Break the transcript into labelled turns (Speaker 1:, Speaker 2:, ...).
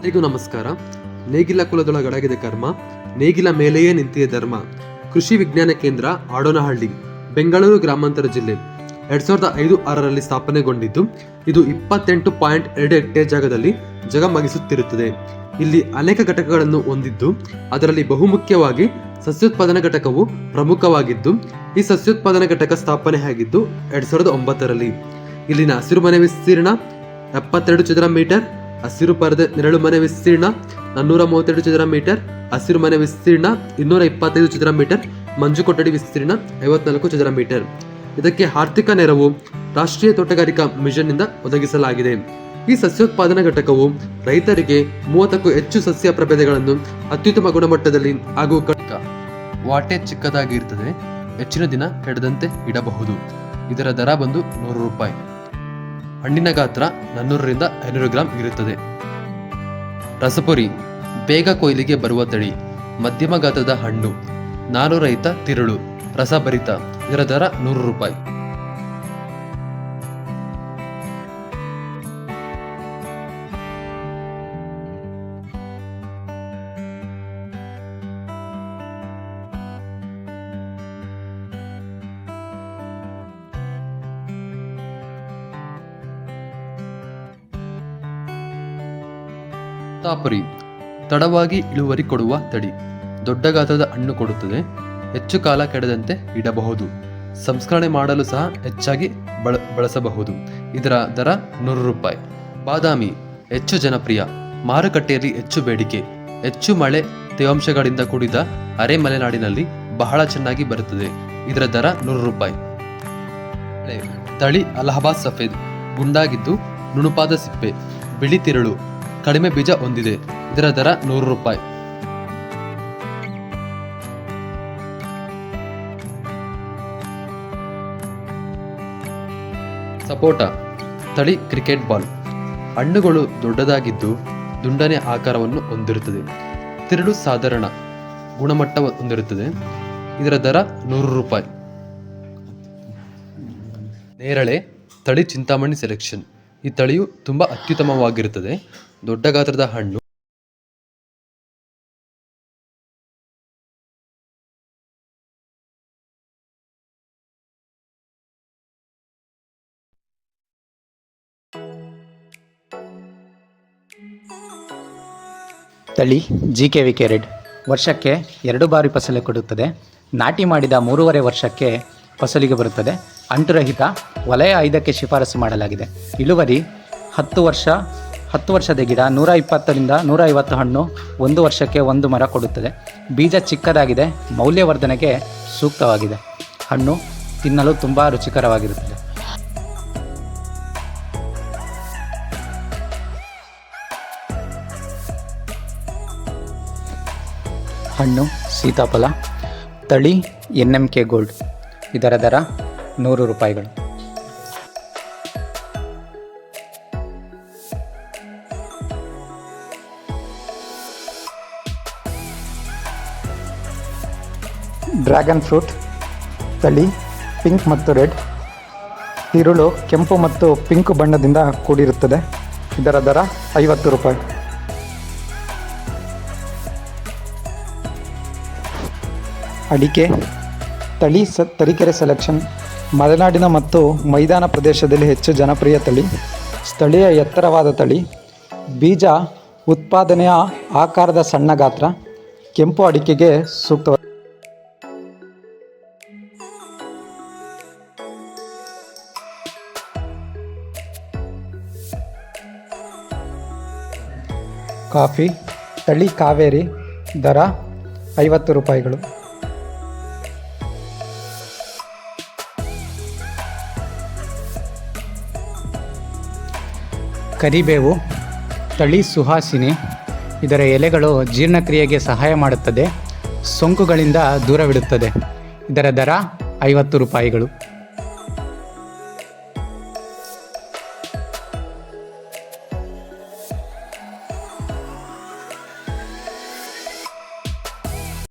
Speaker 1: ಎಲ್ಲರಿಗೂ ನಮಸ್ಕಾರ. ನೇಗಿಲ ಕುಲದೊಳಗಡಗಿದೆ ಕರ್ಮ. ನೇಗಿಲ ಮೇಲೆಯೇ ನಿಂತಿದೆ ಧರ್ಮ. ಕೃಷಿ ವಿಜ್ಞಾನ ಕೇಂದ್ರ, ಆಡೋನಹಳ್ಳಿ, ಬೆಂಗಳೂರು ಗ್ರಾಮಾಂತರ ಜಿಲ್ಲೆ. ಎರಡ್ ಸಾವಿರದ ಐದು ಆರರಲ್ಲಿ ಸ್ಥಾಪನೆಗೊಂಡಿದ್ದು, ಇದು ಇಪ್ಪತ್ತೆಂಟು ಪಾಯಿಂಟ್ ಎರಡು ಹೆಕ್ಟೇರ್ ಜಾಗದಲ್ಲಿ ಜಗಮಗಿಸುತ್ತಿರುತ್ತದೆ. ಇಲ್ಲಿ ಅನೇಕ ಘಟಕಗಳನ್ನು ಹೊಂದಿದ್ದು, ಅದರಲ್ಲಿ ಬಹುಮುಖ್ಯವಾಗಿ ಸಸ್ಯೋತ್ಪಾದನಾ ಘಟಕವು ಪ್ರಮುಖವಾಗಿದ್ದು, ಈ ಸಸ್ಯೋತ್ಪಾದನಾ ಘಟಕ ಸ್ಥಾಪನೆಯಾಗಿದ್ದು ಎರಡ್ ಸಾವಿರದ ಒಂಬತ್ತರಲ್ಲಿ. ಇಲ್ಲಿನ ಹಸಿರುಮನೆ ವಿಸ್ತೀರ್ಣ ಎಪ್ಪತ್ತೆರಡು ಚದರ ಮೀಟರ್ ಹಸಿರು ಪರದೆ ನೆರಳು ಮನೆ ವಿಸ್ತೀರ್ಣ, ನಾನ್ನೂರ ಮೂವತ್ತೆರಡು ಚದರ ಮೀಟರ್, ಹಸಿರು ಮನೆ ವಿಸ್ತೀರ್ಣ, ಇನ್ನೂರ ಇಪ್ಪತ್ತೈದು ಚದರ ಮೀಟರ್, ಮಂಜು ಕೊಠಡಿ ವಿಸ್ತೀರ್ಣ, ಐವತ್ನಾಲ್ಕು ಚದರ ಮೀಟರ್. ಇದಕ್ಕೆ ಆರ್ಥಿಕ ನೆರವು ರಾಷ್ಟ್ರೀಯ ತೋಟಗಾರಿಕಾ ಮಿಷನ್ನಿಂದ ಒದಗಿಸಲಾಗಿದೆ. ಈ ಸಸ್ಯೋತ್ಪಾದನಾ ಘಟಕವು ರೈತರಿಗೆ ಮೂವತ್ತಕ್ಕೂ ಹೆಚ್ಚು ಸಸ್ಯ ಪ್ರಭೇದಗಳನ್ನು ಅತ್ಯುತ್ತಮ ಗುಣಮಟ್ಟದಲ್ಲಿ ಹಾಗೂ ಕಟ್ಕ ವಾಟೆ ಚಿಕ್ಕದಾಗಿರ್ತದೆ, ಹೆಚ್ಚಿನ ದಿನ ಕೆಡದಂತೆ ಇಡಬಹುದು. ಇದರ ದರ ಬಂದು ನೂರು ರೂಪಾಯಿ. ಹಣ್ಣಿನ ಗಾತ್ರ ನಾನ್ನೂರರಿಂದ ಐನೂರು ಗ್ರಾಂ ಇರುತ್ತದೆ. ರಸಪುರಿ, ಬೇಗ ಕೊಯ್ಲಿಗೆ ಬರುವ ತಳಿ, ಮಧ್ಯಮ ಗಾತ್ರದ ಹಣ್ಣು ನಾರುರಹಿತ ತಿರುಳು, ರಸಭರಿತ, ಇದರ ದರ ನೂರು ರೂಪಾಯಿ. ತಾಪರಿ ತಡವಾಗಿ ಇಳುವರಿ ಕೊಡುವ ತಡಿ. ದೊಡ್ಡ ಗಾತ್ರದ ಹಣ್ಣು ಕೊಡುತ್ತದೆ. ಹೆಚ್ಚು ಕಾಲ ಕೆಡದಂತೆ ಇಡಬಹುದು. ಸಂಸ್ಕರಣೆ ಮಾಡಲು ಸಹ ಹೆಚ್ಚಾಗಿ ಬಳ, ಬಳಸಬಹುದು. ಇದರ ದರ ನೂರು ರೂಪಾಯಿ. ಬಾದಾಮಿ, ಹೆಚ್ಚು ಜನಪ್ರಿಯ. ಮಾರುಕಟ್ಟೆಯಲ್ಲಿ ಹೆಚ್ಚು ಬೇಡಿಕೆ. ಹೆಚ್ಚು ಮಳೆ ತೇವಾಂಶಗಳಿಂದ ಕೂಡಿದ ಅರೆ ಮಲೆನಾಡಿನಲ್ಲಿ ಬಹಳ ಚೆನ್ನಾಗಿ ಬರುತ್ತದೆ. ಇದರ ದರ ನೂರು ರೂಪಾಯಿ. ತಳಿ ಅಲಹಾಬಾದ್ ಸಫೇದ್. ಗುಂಡಾಗಿದ್ದು ನುಣುಪಾದ ಸಿಪ್ಪೆ. ಬಿಳಿ ತಿರುಳು. ಕಡಿಮೆ ಬೀಜ ಹೊಂದಿದೆ. ಇದರ ದರ ನೂರು ರೂಪಾಯಿ. ಸಪೋಟ, ತಳಿ ಕ್ರಿಕೆಟ್ ಬಾಲ್. ಹಣ್ಣುಗಳು ದೊಡ್ಡದಾಗಿದ್ದು ದುಂಡನೆ ಆಕಾರವನ್ನು ಹೊಂದಿರುತ್ತದೆ. ತಿರುಳು ಸಾಧಾರಣ ಗುಣಮಟ್ಟ ಹೊಂದಿರುತ್ತದೆ. ಇದರ ದರ ನೂರು ರೂಪಾಯಿ. ನೇರಳೆ, ತಳಿ ಚಿಂತಾಮಣಿ ಸೆಲೆಕ್ಷನ್ ಈ ತಳಿಯು ತುಂಬ ಅತ್ಯುತ್ತಮವಾಗಿರುತ್ತದೆ. ದೊಡ್ಡ ಗಾತ್ರದ ಹಣ್ಣು.
Speaker 2: ತಳಿ ಜಿ ಕೆ ವಿ ಕೆರೆಡ್ ವರ್ಷಕ್ಕೆ ಎರಡು ಬಾರಿ ಫಸಲು ಕೊಡುತ್ತದೆ. ನಾಟಿ ಮಾಡಿದ ಮೂರುವರೆ ವರ್ಷಕ್ಕೆ ಫಸಲಿಗೆ ಬರುತ್ತದೆ. ಅಂಟುರಹಿತ ವಲಯ ಐದಕ್ಕೆ ಶಿಫಾರಸು ಮಾಡಲಾಗಿದೆ. ಇಳುವರಿ, ಹತ್ತು ವರ್ಷ, ಹತ್ತು ವರ್ಷದ ಗಿಡ ನೂರ ಇಪ್ಪತ್ತರಿಂದ ನೂರ ಐವತ್ತು ಹಣ್ಣು ಒಂದು ವರ್ಷಕ್ಕೆ ಒಂದು ಮರ ಕೊಡುತ್ತದೆ. ಬೀಜ ಚಿಕ್ಕದಾಗಿದೆ, ಮೌಲ್ಯವರ್ಧನೆಗೆ ಸೂಕ್ತವಾಗಿದೆ. ಹಣ್ಣು ತಿನ್ನಲು ತುಂಬ ರುಚಿಕರವಾಗಿರುತ್ತದೆ. ಹಣ್ಣು, ಸೀತಾಫಲ, ತಳಿ ಎನ್ ಎಂ ಕೆ ಗೋಲ್ಡ್. ಇದರ ದರ ನೂರು ರೂಪಾಯಿಗಳು. ಡ್ರ್ಯಾಗನ್ ಫ್ರೂಟ್, ತಳಿ, ಪಿಂಕ್ ಮತ್ತು ರೆಡ್. ತಿರುಳು ಕೆಂಪು ಮತ್ತು ಪಿಂಕ್ ಬಣ್ಣದಿಂದ ಕೂಡಿರುತ್ತದೆ. ಇದರ ದರ ಐವತ್ತು ರೂಪಾಯಿ. ಅಡಿಕೆ, ತಳಿ ಸ, ತರೀಕೆರೆ ಸೆಲೆಕ್ಷನ್. ಮಲೆನಾಡಿನ ಮತ್ತು ಮೈದಾನ ಪ್ರದೇಶದಲ್ಲಿ ಹೆಚ್ಚು ಜನಪ್ರಿಯ ತಳಿ. ಸ್ಥಳೀಯ ಎತ್ತರವಾದ ತಳಿ. ಬೀಜ ಉತ್ಪಾದನೆಯ ಆಕಾರದ ಸಣ್ಣ ಗಾತ್ರ. ಕೆಂಪು ಅಡಿಕೆಗೆ ಸೂಕ್ತ ಕಾಫಿ, ತಳಿ ಕಾವೇರಿ ದರ ಐವತ್ತು ರೂಪಾಯಿಗಳು. ಕರಿಬೇವು, ತಳಿ ಸುಹಾಸಿನಿ ಇದರ ಎಲೆಗಳು ಜೀರ್ಣಕ್ರಿಯೆಗೆ ಸಹಾಯ ಮಾಡುತ್ತದೆ. ಸೋಂಕುಗಳಿಂದ ದೂರವಿಡುತ್ತದೆ. ಇದರ ದರ ಐವತ್ತು ರೂಪಾಯಿಗಳು.